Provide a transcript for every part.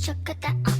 食で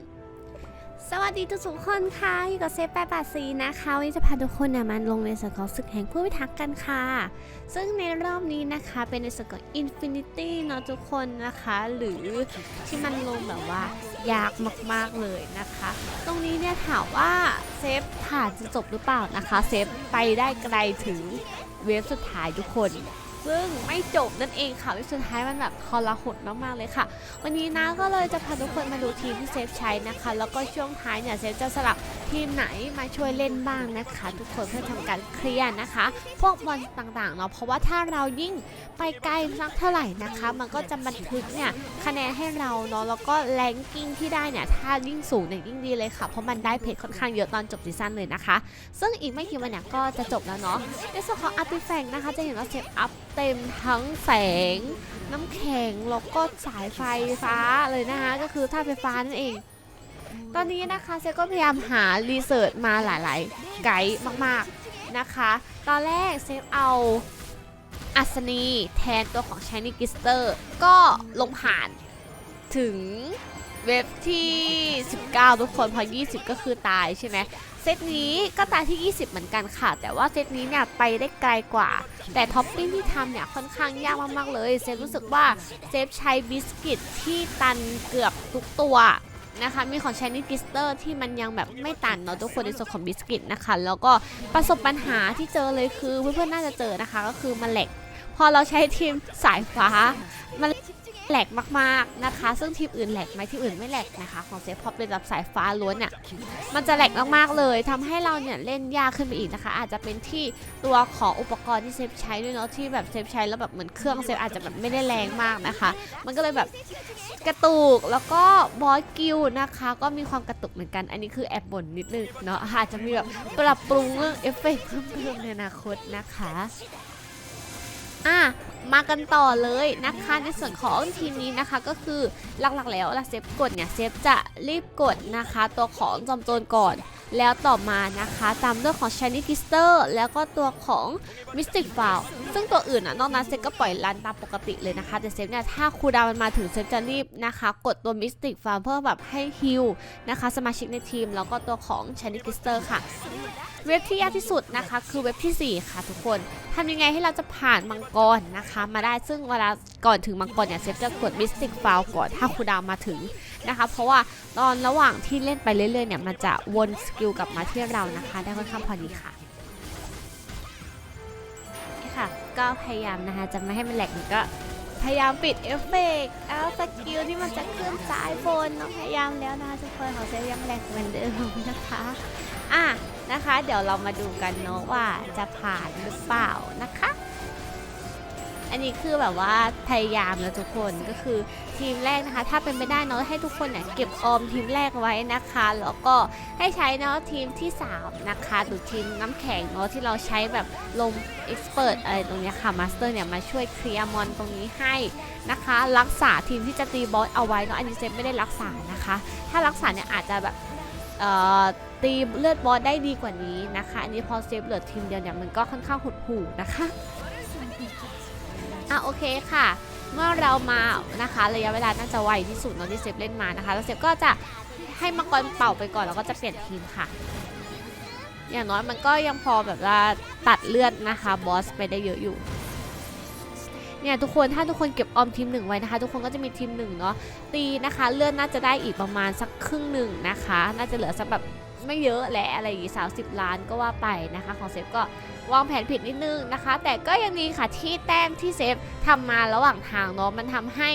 สวัสดีทุกๆคนค่ะอยู่กับเซฟแปดแปดซีนะคะวันนี้จะพาทุกคนนี่ยมาลงในส่วนของศึกแห่งผู้พิทักษ์กันค่ะ ซึ่งในรอบนี้นะคะเป็นในส่วนของ Infinity เนาะทุกคนนะคะ หรือที่มันลงแบบว่ายากมากๆเลยนะคะ ตรงนี้เนี่ยถามว่าเซฟผ่านจะจบหรือเปล่านะคะ เซฟไปได้ไกลถึงเวฟสุดท้ายทุกคน ซึ่งไม่จบนั่นเองค่ะวฟสุดท้ายมันแบบทรหดมากๆเลยค่ะ วันนี้นะก็เลยจะพาทุกคนมาดูทีมที่เซฟใช้นะคะ แล้วก็ช่วงท้ายเนี่ยเซฟจะสลับทีมไหนมาช่วยเล่นบ้างนะคะ ทุกคนเพื่อทำการเคลียร์นะคะ พวกบอลต่างๆเนาะเพราะว่าถ้าเรายิ่งไปไกลสักเท่าไหร่นะคะ มันก็จะบันทึกเนี่ยคะแนนให้เราเนาะแล้วก็แรงกิ้งที่ได้เนี่ยถ้ายิ่งสูงเนี่ยยิ่งดีเลยค่ะ เพราะมันได้เพจค่อนข้างเยอะตอนจบซีซั่นเลยนะคะ ซึ่งอีกไม่กี่วันเนี่ยก็จะจบแล้วเนาะในส่วนของอาร์ติแฟกนะคะจะเห็นว่าเซฟอัพเต็มทั้งแสง น้ำแข็งแล้วก็สายไฟฟ้าเลยนะคะก็คือท่าไฟฟ้านั่นเอง ตอนนี้นะคะเซก็พยายามหารีเสิร์ชมาหลาย ๆ ไกด์มากๆนะคะ ตอนแรกเซฟเอาอัศนีแทนตัวของ Shiny g i s t e r ก็ลงผ่านถึง เว็บที่ 19 ทุกคนพอ 20 ก็คือตายใช่ไหมเซตนี้ก็ตายที่ 20 เหมือนกันค่ะ แต่ว่าเซตนี้เนี่ยไปได้ไกลกว่า แต่ท็อปปิ้งที่ทำเนี่ยค่อนข้างยากมากๆเลย เซฟรู้สึกว่าเซฟใช้บิสกิตที่ตันเกือบทุกตัวนะคะมีของ s h i n y g l i s t e r ที่มันยังแบบไม่ตันเนาะทุกคนในส่วนของบิสกิตนะคะ แล้วก็ประสบปัญหาที่เจอเลยคือเพื่อนๆน่าจะเจอนะคะ ก็คือมันแหลกพอเราใช้ทีมสายฟ้ามัน แหลกมากๆนะคะ ซึ่งทีมอื่นแหลกไหมทีมอื่นไม่แหลกนะคะ ของเซฟพอเป็นแบบสายฟ้าล้วนเนี่ยมันจะแหลกมากๆเลยทำให้เราเนี่ยเล่นยากขึ้นไปอีกนะคะ อาจจะเป็นที่ตัวของอุปกรณ์ที่เซฟใช้ด้วยเนาะที่แบบเซฟใช้แล้วแบบเหมือนเครื่องเซฟอาจจะแบบไม่ได้แรงมากนะคะ มันก็เลยแบบกระตุกแล้วก็บอสกิลนะคะ ก็มีความกระตุกเหมือนกัน อันนี้คือแอบบ่นนิดนึงเนาะอาจจะมีแบบปรับปรุงเรื่องเอฟเฟกต์เพิ่มเติมในอนาคตนะคะอะ มากันต่อเลยนะคะในส่วนของทีมนี้นะคะก็คือหลักๆแล้วเวลาเซฟกดเนี่ยเซฟจะรีบกดนะคะ ตัวของจอมโจรก่อน แล้วต่อมานะคะตามด้วยของ Shiny g i s t e r แล้วก็ตัวของ Mystic f o u l ซึ่งตัวอื่นอะนอกนั้นเซฟก็ปล่อยรันตามปกติเลยนะคะ แต่เซฟเนี่ยถ้าคูดาวมันมาถึงเซฟจะรีบนะคะ กดตัว Mystic f o u l เพื่อแบบให้ฮิลนะคะ สมาชิกในทีม แล้วก็ตัวของ Shiny g i s t e r ค่ะ เว็บที่ยากที่สุดนะคะ คือเว็บทีสี่4 ค่ะทุกคนทำยังไงให้เราจะผ่านมังกรนะคะ มาได้ซึ่งเวลาก่อนถึงมังกรเนี่ยเซฟจะกด Mystic f o u l ก่อนถ้าคูดาวมาถึง นะคะ เพราะว่าตอนระหว่างที่เล่นไปเรื่อยๆเนี่ยมันจะวนสกิลกลับมาที่เรานะคะ ได้ค่อนข้างพอดีค่ะนี่ค่ะ ก็พยายามนะคะจะไม่ให้มันแหลกก็พยายามปิดเอฟเฟกต์เอาสกิลที่มันจะขึ้นซ้ายบนเนาะพยายามแล้วนะคะทุกคนขอเซฟยังแหลกเหมือนเดิมนะคะอะนะคะ เดี๋ยวเรามาดูกันเนาะว่าจะผ่านหรือเปล่านะคะ อันนี้คือแบบว่าพยายามแล้วทุกคนก็คือทีมแรกนะคะ ถ้าเป็นไปได้เนาะให้ทุกคนเนี่ยเก็บออมทีมแรกไว้นะคะ แล้วก็ให้ใช้เนาะทีมที่ 3 นะคะหรือทีมน้ำแข็งเนาะที่เราใช้แบบลงเอ็กซ์เพรสอะไรตรงนี้ค่ะมาสเตอร์เนี่ยมาช่วยเคลียร์มอนตรงนี้ให้นะคะ รักษาทีมที่จะตีบอสเอาไว้เนาะอันนี้เซฟไม่ได้รักษานะคะ ถ้ารักษาเนี่ยอาจจะแบบเอ่อตีเลือดบอสได้ดีกว่านี้นะคะ อันนี้พอเซฟเหลือทีมเดียวเนี่ยมันก็ค่อนข้างหดหู่นะคะ อะโอเคค่ะ เมื่อเรามานะคะระยะเวลาน่าจะไวที่สุดเนอะที่เซฟเล่นมานะคะ แล้วเซฟก็จะให้มังกรเป่าไปก่อนแล้วก็จะเปลี่ยนทีมค่ะ อย่างน้อยมันก็ยังพอแบบว่าตัดเลือดนะคะบอสไปได้เยอะอยู่เนี่ยทุกคนถ้าทุกคนเก็บออมทีมหนึ่งไว้นะคะ ทุกคนก็จะมีทีมหนึ่งเนาะตีนะคะ เลือดน่าจะได้อีกประมาณสักครึ่งหนึ่งนะคะ น่าจะเหลือสักแบบ ไม่เยอะแหละอะไรอย่างงี้สาสิบล้านก็ว่าไปนะคะของเซฟก็วางแผนผิดนิดนึงนะคะ แต่ก็ยังดีค่ะที่แต้มที่เซฟทำมาระหว่างทางเนาะมันทำให้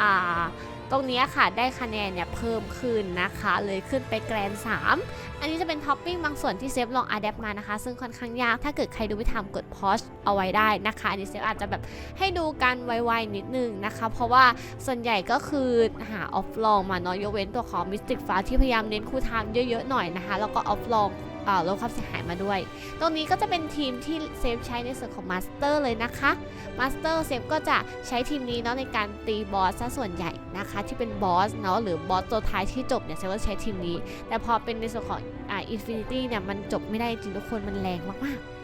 อ่า ตรงนี้ค่ะได้คะแนนเนี่ยเพิ่มขึ้นนะคะ เลยขึ้นไปแกรน 3 อันนี้จะเป็นท็อปปิ้งบางส่วนที่เซฟลองอัดแอปมานะคะ ซึ่งค่อนข้างยากถ้าเกิดใครดูไม่ทันกดพอชเอาไว้ได้นะคะ อันนี้เซฟอาจจะแบบให้ดูกันไวๆนิดนึงนะคะ เพราะว่าส่วนใหญ่ก็คือหาออฟลองมาเนาะยกเว้นตัวของมิสติกฟ้าที่พยายามเน้นคู่ไทม์เยอะๆหน่อยนะคะ แล้วก็ออฟลอง ลดความเสียหายมาด้วย ตรงนี้ก็จะเป็นทีมที่เซฟใช้ในส่วนของมาสเตอร์เลยนะคะมาสเตอร์เซฟก็จะใช้ทีมนี้เนาะในการตีบอสซะส่วนใหญ่นะคะ ที่เป็นบอสเนาะหรือบอสตัวท้ายที่จบเนี่ยเซฟก็ใช้ทีมนี้ แต่พอเป็นในส่วนของอ่าอินฟินิตี้เนี่ยมันจบไม่ได้จริงทุกคนมันแรงมากๆ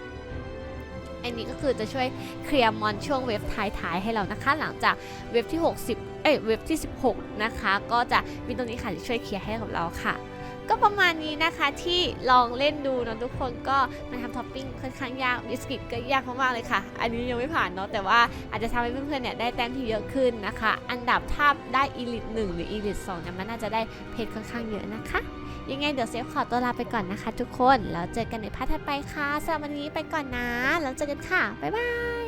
อันนี้ก็คือจะช่วยเคลียร์มอนช่วงเว็บท้ายๆให้เรานะคะ หลังจากเว็บที่ 60 เอ้ยเว็บที่ 16 นะคะ ก็จะมีตรงนี้ค่ะจะช่วยเคลียร์ให้กับเราค่ะ ก็ประมาณนี้นะคะที่ลองเล่นดูเนาะทุกคนก็มันทำท็อปปิ้งค่อนข้างยากบิสกิตก็ยากมากๆเลยค่ะ อันนี้ยังไม่ผ่านเนาะแต่ว่าอาจจะทำให้เพื่อนๆเนี่ยได้แต้มที่เยอะขึ้นนะคะ อันดับถ้าได้อีลิทหนึ่งหรืออีลิทสองเนี่ยมันน่าจะได้เพชรค่อนข้างเยอะนะคะ ยังไงเดี๋ยวเซฟขอตัวลาไปก่อนนะคะ ทุกคนแล้วเจอกันในพาร์ทถัดไปค่ะสำหรับวันนี้ไปก่อนนะแล้วเจอกันค่ะบ๊ายบาย